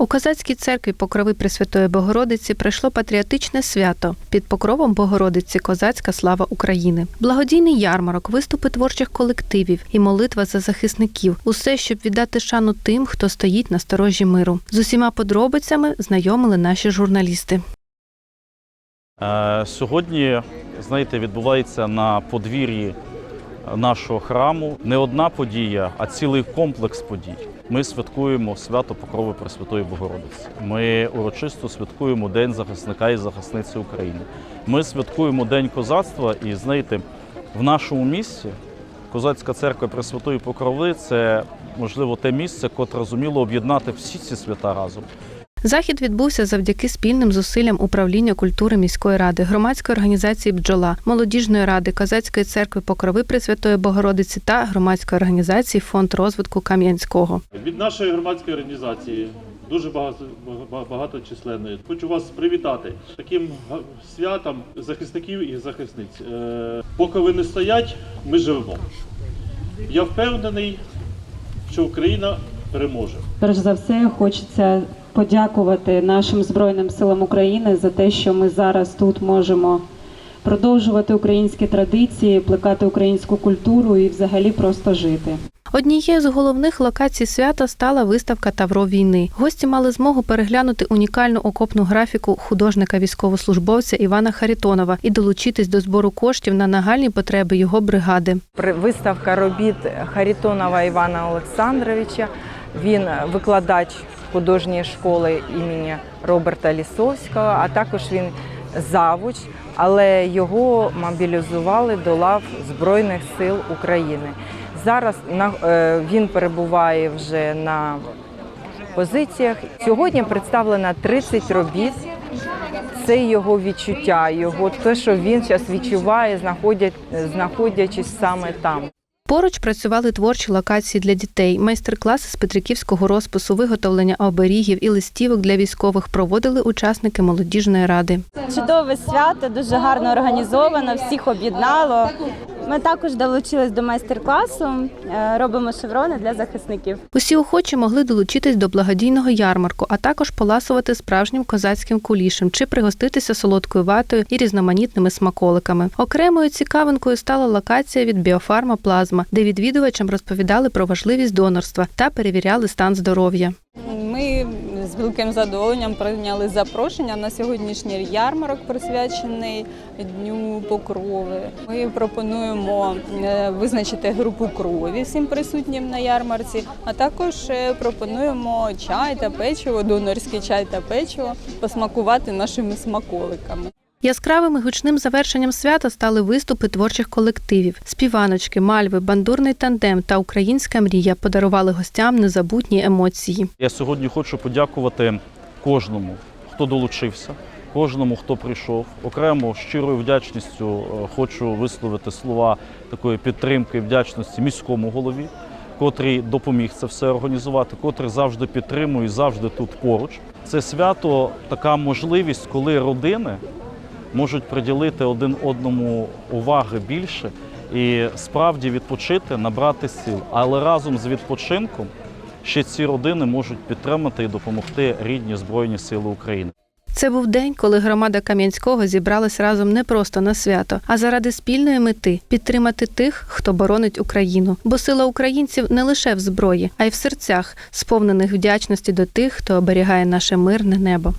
У козацькій церкві Покрови Пресвятої Богородиці пройшло патріотичне свято під покровом Богородиці Козацька слава України. Благодійний ярмарок, виступи творчих колективів і молитва за захисників. Усе, щоб віддати шану тим, хто стоїть на сторожі миру. З усіма подробицями знайомили наші журналісти. Е, Сьогодні, знаєте, відбувається на подвір'ї нашого храму не одна подія, а цілий комплекс подій. Ми святкуємо свято Покрови Пресвятої Богородиці. Ми урочисто святкуємо День захисника і захисниці України. Ми святкуємо День козацтва, і знаєте, в нашому місті Козацька церква Пресвятої Покрови це можливо те місце, котре зуміло об'єднати всі ці свята разом. Захід відбувся завдяки спільним зусиллям управління культури міської ради, громадської організації Бджола, молодіжної ради, козацької церкви Покрови Пресвятої Богородиці та громадської організації Фонд розвитку Кам'янського. Від нашої громадської організації дуже багато бага- багаточисленної. Хочу вас привітати таким святом захисників і захисниць. Е, Поки вони стоять, ми живемо. Я впевнений, що Україна переможе. Перш за все, хочеться подякувати нашим Збройним силам України за те, що ми зараз тут можемо продовжувати українські традиції, плекати українську культуру і взагалі просто жити. Однією з головних локацій свята стала виставка Тавро війни. Гості мали змогу переглянути унікальну окопну графіку художника-військовослужбовця Івана Харитонова і долучитись до збору коштів на нагальні потреби його бригади. При- Виставка робіт Харитонова Івана Олександровича. Він викладач художньої школи імені Роберта Лісовського, а також він завуч, але його мобілізували до лав Збройних сил України. Зараз е, він перебуває вже на позиціях. Сьогодні представлено 30 робіт. Це його відчуття, його те, що він зараз відчуває, знаходячись саме там. Поруч працювали творчі локації для дітей, майстер-класи з петриківського розпису, виготовлення оберігів і листівок для військових проводили учасники молодіжної ради. Чудове свято, дуже гарно організовано, всіх об'єднало. Ми також долучились до майстер-класу, е, робимо шеврони для захисників. Усі охочі могли долучитись до благодійного ярмарку, а також поласувати справжнім козацьким кулішем чи пригоститися солодкою ватою і різноманітними смаколиками. Окремою цікавинкою стала локація від Біофарма Плазма, де відвідувачам розповідали про важливість донорства та перевіряли стан здоров'я. З великим задоволенням прийняли запрошення на сьогоднішній ярмарок, присвячений Дню Покрови. Ми пропонуємо е, визначити групу крові всім присутнім на ярмарці, а також е, пропонуємо чай та печиво, донорський чай та печиво, посмакувати нашими смаколиками. Яскравим і гучним завершенням свята стали виступи творчих колективів. Співаночки, мальви, бандурний тандем та українська мрія подарували гостям незабутні емоції. Я сьогодні хочу подякувати кожному, хто долучився, кожному, хто прийшов. Окремо щирою вдячністю е, хочу висловити слова такої підтримки вдячності міському голові, котрий допоміг це все організувати, котрий завжди підтримує завжди тут поруч. Це свято така можливість, коли родини можуть приділити один одному уваги більше і справді відпочити, набрати сил. Але разом з відпочинком ще ці родини можуть підтримати і допомогти рідні Збройні Сили України. Це був день, коли громада Кам'янського зібралась разом не просто на свято, а заради спільної мети підтримати тих, хто боронить Україну. Бо сила українців не лише в зброї, а й в серцях, сповнених вдячності до тих, хто оберігає наше мирне небо.